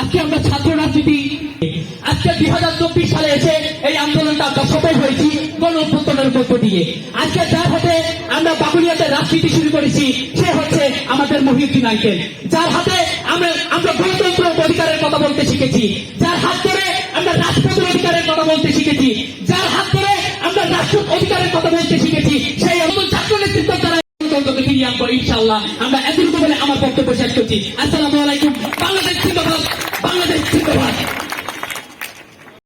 আজকে আমরা ছাত্র রাজনীতি আজকে দুই হাজার চব্বিশ সালে এসে এই আন্দোলনটা সফল হয়েছি গণ অভ্যুত্থানের মধ্য দিয়ে। আজকে যার হাতে আমরা বাগুলিয়াতে রাজনীতি শুরু করেছি, সে হচ্ছে আমাদের মহিউদ্দিন আইকেল যার হাতে আমরা আমরা গণতন্ত্র অধিকারের কথা বলতে শিখেছি। যার হাত ধরে আমরা রাজপথের অধিকারের কথা বলতে শিখেছি। যার হাত ধরে আমরা রাষ্ট্র অধিকারের কথা বলতে শিখেছি, সেই আমাদের ছাত্র নেতৃত্ব দ্বারা গণতন্ত্রকে ফিরিয়ে আনব ইনশাল্লাহ আমরা এতটুকু বলে আমার বক্তব্য শেষ করছি। আসসালামু আলাইকুম। বাংলাদেশ 谢谢大家。